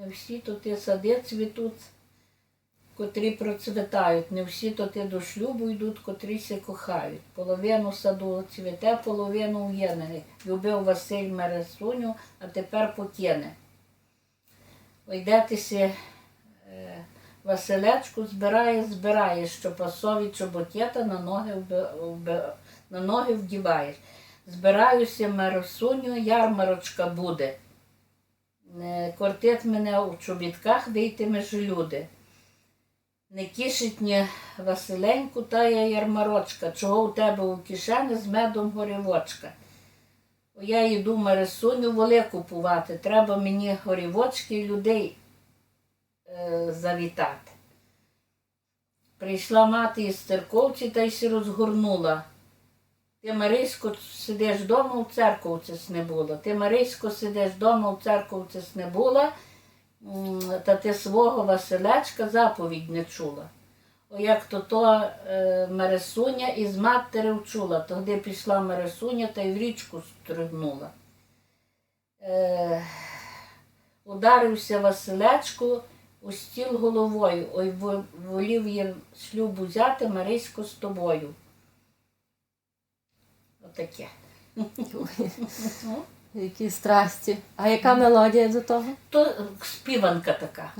Не всі то ті сади цвітуть, котрі процвітають. Не всі то ті до шлюбу йдуть, котрі се кохають. Половину саду цвіте, половину уєднаний. Любив Василь Мересуню, а тепер покине. Ойдетеся е, Василечку збирає, збирає, що пасові чоботєта на ноги, на ноги вдіваєш. Збираюся Мересуню, ярмарочка буде. Кортить мене у чобітках, вийтимеш люди. Не кишить ні Василеньку тая ярмарочка, чого у тебе у кишені з медом горівочка. О, Я йду Марисуню воли купувати. Треба мені горівочки людей е, завітати. Прийшла мати із церковці та й сі розгорнула. Ти, Марисько, сидиш вдома, у церковці не було. Ти, Марисько, сидиш вдома, у церковці не була, та ти свого Василечка заповідь не чула. О, як то то е, Марисуня із матері вчула. Тоді пішла Марисуня та й в річку стригнула. Е, ударився Василечко у стіл головою. Ой, волів я шлюб взяти Марисько з тобою. Отаке. Які страсті. А яка мелодія до того? То співанка така.